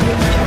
Audio.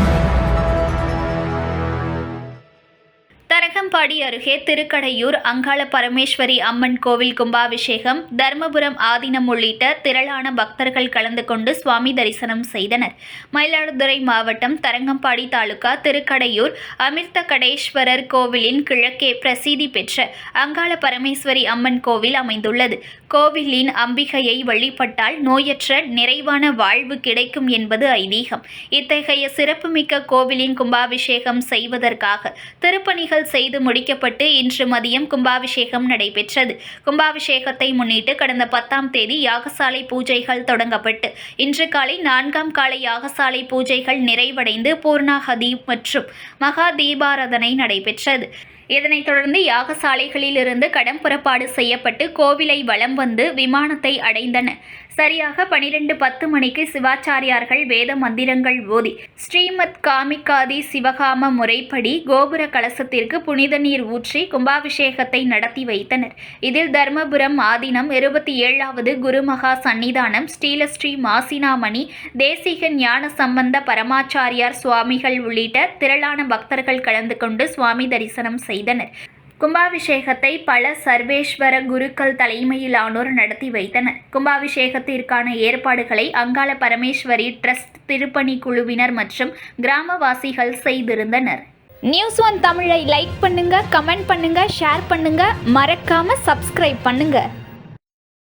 Tharangambadi அருகே திருக்கடையூர் அங்காள பரமேஸ்வரி அம்மன் கோவில் கும்பாபிஷேகம் தர்மபுரம் ஆதீனம் உள்ளிட்ட திரளான பக்தர்கள் கலந்து கொண்டு சுவாமி தரிசனம் செய்தனர். மயிலாடுதுறை மாவட்டம் தரங்கம்பாடி தாலுகா திருக்கடையூர் அமிர்த கடேஸ்வரர் கோவிலின் கிழக்கே பிரசித்தி பெற்ற அங்காள பரமேஸ்வரி அம்மன் கோவில் அமைந்துள்ளது. கோவிலின் அம்பிகையை வழிபட்டால் நோயற்ற நிறைவான வாழ்வு கிடைக்கும் என்பது ஐதீகம். இத்தகைய சிறப்புமிக்க கோவிலின் கும்பாபிஷேகம் செய்வதற்காக திருப்பணிகள் செய்து முடிக்கப்பட்டு இன்று மதியம் கும்பாபிஷேகம் நடைபெற்றது. கும்பாபிஷேகத்தை முன்னிட்டு கடந்த பத்தாம் தேதி யாகசாலை பூஜைகள் தொடங்கப்பட்டு இன்று காலை நான்காம் கால யாகசாலை பூஜைகள் நிறைவடைந்து பூர்ணாகதி மற்றும் மகா தீபாராதனை நடைபெற்றது. இதனைத் தொடர்ந்து யாகசாலைகளிலிருந்து கடம் புறப்பாடு செய்யப்பட்டு கோவிலை வலம் வந்து விமானத்தை அடைந்தன சரியாக பனிரெண்டு பத்து மணிக்கு சிவாச்சாரியார்கள் வேத மந்திரங்கள் ஓதி ஸ்ரீமத் காமிகாதி சிவகாம முறைப்படி கோபுர கலசத்திற்கு புனித நீர் ஊற்றி கும்பாபிஷேகத்தை நடத்தி வைத்தனர். இதில் தர்மபுரம் ஆதீனம் இருபத்தி ஏழாவது குருமகா சன்னிதானம் ஸ்ரீலஸ்ரீ மாசினாமணி தேசிக ஞான சம்பந்த பரமாச்சாரியார் சுவாமிகள் உள்ளிட்ட திரளான பக்தர்கள் கலந்து கொண்டு சுவாமி தரிசனம் செய்தனர். கும்பாபிஷேகத்தை பல சர்வேஸ்வர குருக்கள் தலைமையிலானோர் நடத்தி வைத்தனர். கும்பாபிஷேகத்திற்கான ஏற்பாடுகளை அங்காள பரமேஸ்வரி ட்ரஸ்ட் திருப்பணி குழுவினர் மற்றும் கிராமவாசிகள் செய்திருந்தனர். நியூஸ் ஒன் தமிழை லைக் பண்ணுங்க கமெண்ட் பண்ணுங்க ஷேர் பண்ணுங்க. மறக்காம சப்ஸ்கிரைப் பண்ணுங்க.